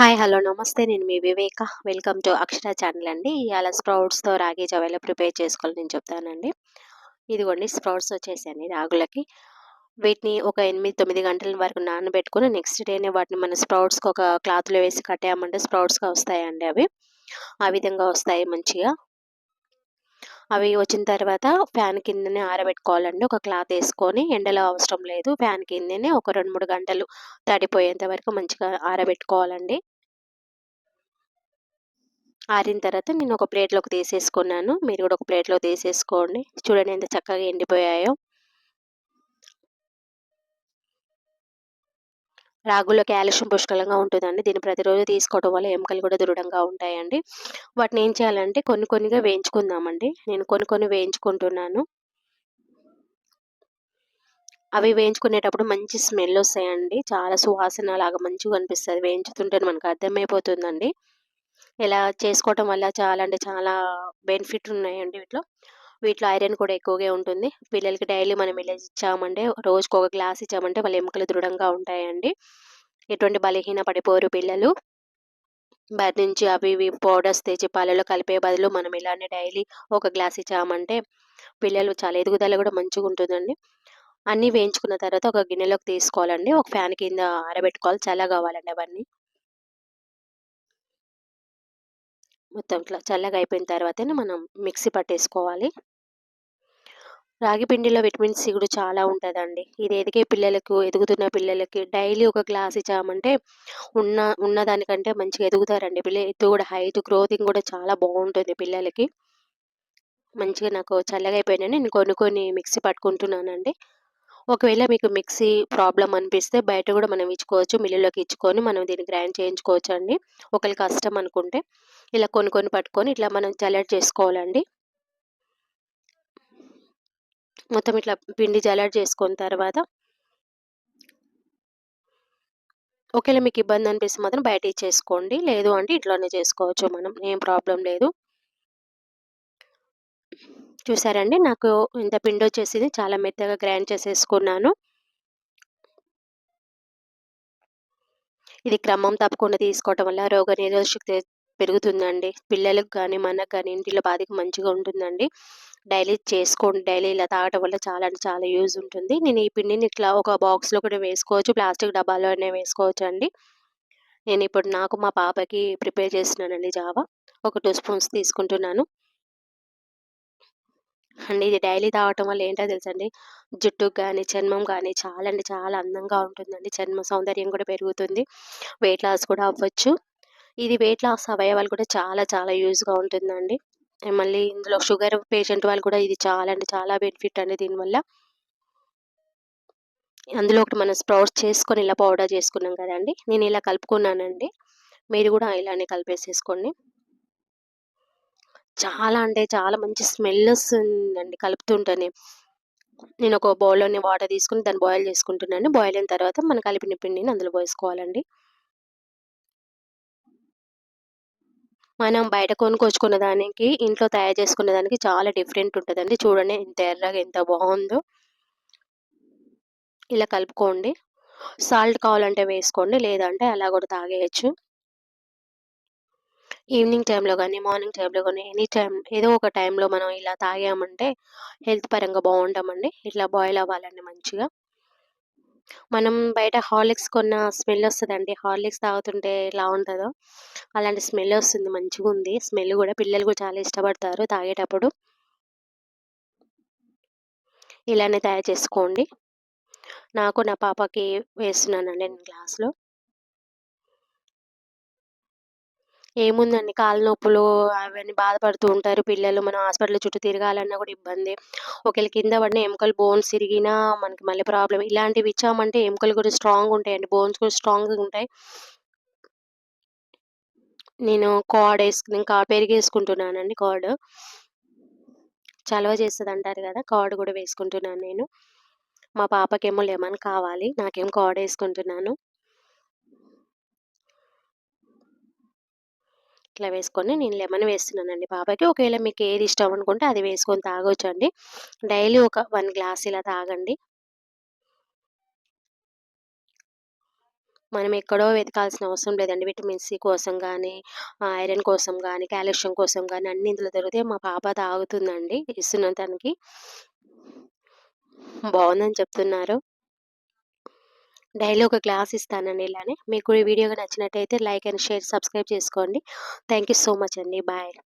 Hi hello నమస్తే. నేను మీ Viveka. Welcome to Akshara channel అండి. ఇవాళ స్ప్రౌట్స్తో రాగి జవ ఎలా ప్రిపేర్ చేసుకోవాలి నేను చెప్తానండి. ఇదిగోండి స్ప్రౌట్స్ వచ్చేసాయండి రాగులకి. వీటిని ఒక ఎనిమిది తొమ్మిది గంటల వరకు నానబెట్టుకుని నెక్స్ట్ డేనే వాటిని మన స్ప్రౌట్స్కి ఒక క్లాత్లో వేసి కట్టామంటే స్ప్రౌట్స్గా వస్తాయండి అవి. ఆ విధంగా వస్తాయి మంచిగా. అవి వచ్చిన తర్వాత ఫ్యాన్ కిందనే ఆరబెట్టుకోవాలండి. ఒక క్లాత్ వేసుకొని ఎండలో అవసరం లేదు. ఫ్యాన్ కిందనే ఒక రెండు మూడు గంటలు తడిపోయేంత వరకు మంచిగా ఆరబెట్టుకోవాలండి. ఆరిన తర్వాత నేను ఒక ప్లేట్లోకి తీసేసుకున్నాను. మీరు కూడా ఒక ప్లేట్లో తీసేసుకోండి. చూడండి ఎంత చక్కగా ఎండిపోయాయో. రాగుల్లో కాల్షియం పుష్కలంగా ఉంటుందండి. దీన్ని ప్రతిరోజు తీసుకోవడం వల్ల ఎముకలు కూడా దృఢంగా ఉంటాయండి. వాటిని ఏం చేయాలంటే కొన్ని కొన్నిగా వేయించుకుందామండి. నేను కొన్ని కొన్ని వేయించుకుంటున్నాను. అవి వేయించుకునేటప్పుడు మంచి స్మెల్ వస్తాయండి. చాలా సువాసన లాగా మంచిగా అనిపిస్తుంది. వేయించుతుంటే మనకు అర్థమైపోతుందండి. ఇలా చేసుకోవటం వల్ల చాలా అంటే చాలా బెనిఫిట్ ఉన్నాయండి వీటిలో. వీటిలో ఐరన్ కూడా ఎక్కువగా ఉంటుంది. పిల్లలకి డైలీ మనం ఇలా ఇచ్చామంటే రోజుకు ఒక గ్లాస్ ఇచ్చామంటే వాళ్ళ ఎముకలు దృఢంగా ఉంటాయండి. ఎటువంటి బలహీన పడిపోరు పిల్లలు. బయట నుంచి అవి ఇవి పౌడర్స్ తెచ్చి పాలలో కలిపే బదులు మనం ఇలానే డైలీ ఒక గ్లాస్ ఇచ్చామంటే పిల్లలు చాలా ఎదుగుదల కూడా మంచిగా ఉంటుందండి. అన్నీ వేయించుకున్న తర్వాత ఒక గిన్నెలోకి తీసుకోవాలండి. ఒక ఫ్యాన్ కింద ఆరబెట్టుకోవాలి. చల్లగా కావాలండి అవన్నీ. మొత్తం ఇట్లా చల్లగా అయిపోయిన తర్వాతనే మనం మిక్సీ పట్టేసుకోవాలి. రాగి పిండిలో విటమిన్ సి కూడా చాలా ఉంటుందండి. ఇది ఎదిగే పిల్లలకు ఎదుగుతున్న పిల్లలకి డైలీ ఒక గ్లాస్ ఇచ్చామంటే ఉన్న ఉన్నదానికంటే మంచిగా ఎదుగుతారండి. పిల్లలు ఎత్తు కూడా హైట్ గ్రోతింగ్ కూడా చాలా బాగుంటుంది పిల్లలకి. మంచిగా నాకు చల్లగా అయిపోయినాయి నేను కొన్ని కొన్ని మిక్సీ పట్టుకుంటున్నానండి. ఒకవేళ మీకు మిక్సీ ప్రాబ్లం అనిపిస్తే బయట కూడా మనం ఇచ్చుకోవచ్చు మిల్లులోకి ఇచ్చుకొని మనం దీన్ని గ్రైండ్ చేయించుకోవచ్చు అండి ఒకరి కష్టం అనుకుంటే ఇలా కొన్ని కొన్ని పట్టుకొని ఇట్లా మనం జలెట్ చేసుకోవాలండి. మొత్తం ఇట్లా పిండి జలెట్ చేసుకున్న తర్వాత ఒకవేళ మీకు ఇబ్బంది అనిపిస్తే మాత్రం బయట ఇచ్చేసుకోండి. లేదు అంటే ఇట్లానే చేసుకోవచ్చు మనం ఏం ప్రాబ్లం లేదు. చూసారండి. నాకు ఇంత పిండి వచ్చేసింది. చాలా మెత్తగా గ్రైండ్ చేసేసుకున్నాను. ఇది క్రమం తప్పకుండా తీసుకోవటం వల్ల రోగ నిరోధశక్తి పెరుగుతుందండి. పిల్లలకు కానీ మనకు కానీ ఇంటిలో బాధకి మంచిగా ఉంటుందండి. డైలీ చేసుకోండి. డైలీ ఇలా తాగటం వల్ల చాలా అంటే చాలా యూజ్ ఉంటుంది. నేను ఈ పిండిని ఇట్లా ఒక బాక్స్లో కూడా వేసుకోవచ్చు. ప్లాస్టిక్ డబ్బాలోనే వేసుకోవచ్చు అండి నేను ఇప్పుడు నాకు మా పాపకి ప్రిపేర్ చేస్తున్నానండి జావా. ఒక టూ స్పూన్స్ తీసుకుంటున్నాను. అండ్. ఇది డైలీ తాగటం వల్ల ఏంటో తెలుసండి? జుట్టుకు కానీ చర్మం కానీ చాలా అంటే చాలా అందంగా ఉంటుందండి. చర్మ సౌందర్యం కూడా పెరుగుతుంది. వెయిట్ లాస్ కూడా అవ్వచ్చు. ఇది వెయిట్ లాస్ అవయవాలు కూడా చాలా చాలా యూజ్గా ఉంటుందండి. మళ్ళీ ఇందులో షుగర్ పేషెంట్ వాళ్ళు కూడా ఇది చాలా అంటే చాలా బెనిఫిట్ అండి దీనివల్ల. అందులో ఒకటి మనం స్ప్రౌట్స్ చేసుకొని ఇలా పౌడర్ చేసుకున్నాం కదండి. నేను ఇలా కలుపుకున్నానండి. మీరు కూడా ఇలానే కలిపేసేసుకోండి. చాలా అంటే చాలా మంచి స్మెల్ వస్తుందండి కలుపుతుంటేనే. నేను ఒక బౌల్లోని వాటర్ తీసుకుని దాన్ని బాయిల్ చేసుకుంటున్నాను. బాయిల్ అయిన తర్వాత మనం కలిపిన పిండిని అందులో పోసుకోవాలండి. మనం బయట కొనుక్కొచ్చుకున్న దానికి ఇంట్లో తయారు చేసుకున్న దానికి చాలా డిఫరెంట్ ఉంటుందండి. చూడండి ఎంత ఎర్రగా ఎంత బాగుందో. ఇలా కలుపుకోండి. సాల్ట్ కావాలంటే వేసుకోండి లేదంటే అలా కూడా తాగేయచ్చు. ఈవినింగ్ టైంలో కానీ మార్నింగ్ టైంలో కానీ ఎనీ టైం ఏదో ఒక టైంలో మనం ఇలా తాగామంటే హెల్త్ పరంగా బాగుంటామండి. ఇట్లా బాయిల్ అవ్వాలండి మంచిగా. మనం బయట హార్లిక్స్ కొన్న స్మెల్ వస్తుందండి. హార్లిక్స్ తాగుతుంటే ఎలా ఉంటుందో అలాంటి స్మెల్ వస్తుంది మంచిగా ఉంది. స్మెల్ కూడా పిల్లలు కూడా చాలా ఇష్టపడతారు తాగేటప్పుడు. ఇలానే తయారు చేసుకోండి. నాకు నా పాపకి వేస్తున్నానండి నేను గ్లాస్లో. ఏముందండి? కాళ్ళ నొప్పులు అవన్నీ బాధపడుతూ ఉంటారు. పిల్లలు మనం హాస్పిటల్ చుట్టూ తిరగాలన్నా కూడా ఇబ్బంది. ఒకవేళ కింద పడిన ఎముకలు బోన్స్ తిరిగినా మనకి మళ్ళీ ప్రాబ్లం ఇలాంటివి ఇచ్చామంటే ఎముకలు కూడా స్ట్రాంగ్ ఉంటాయండి. బోన్స్ కూడా స్ట్రాంగ్గా ఉంటాయి. నేను కార్డ్ వేసుకుని కా పెరిగేసుకుంటున్నానండి కార్డ్ చలవ చేస్తుంది అంటారు కదా కార్డ్ కూడా వేసుకుంటున్నాను నేను. మా పాపకేమో లెమన్ కావాలి. నాకేం కార్డ్ వేసుకుంటున్నాను. ఇట్లా వేసుకొని నేను లెమన్ వేస్తున్నానండి పాపకి ఒకవేళ మీకు ఏది ఇష్టం అనుకుంటే అది వేసుకొని తాగొచ్చు అండి డైలీ ఒక వన్ గ్లాస్ ఇలా తాగండి మనం ఎక్కడో వెతకాల్సిన అవసరం లేదండి. విటమిన్ సి కోసం కానీ ఐరన్ కోసం కానీ కాల్షియం కోసం కానీ అన్ని ఇందులో దొరికితే మా పాప తాగుతుందండి ఇస్తున్నాను తనకి. బాగుందని చెప్తున్నారు. డైలీ ఒక క్లాస్ ఇస్తానండి ఇలానే. మీకు ఈ వీడియో నచ్చినట్టయితే లైక్ అండ్ షేర్, సబ్స్క్రైబ్ చేసుకోండి. థ్యాంక్ యూ సో మచ్ అండి. బాయ్.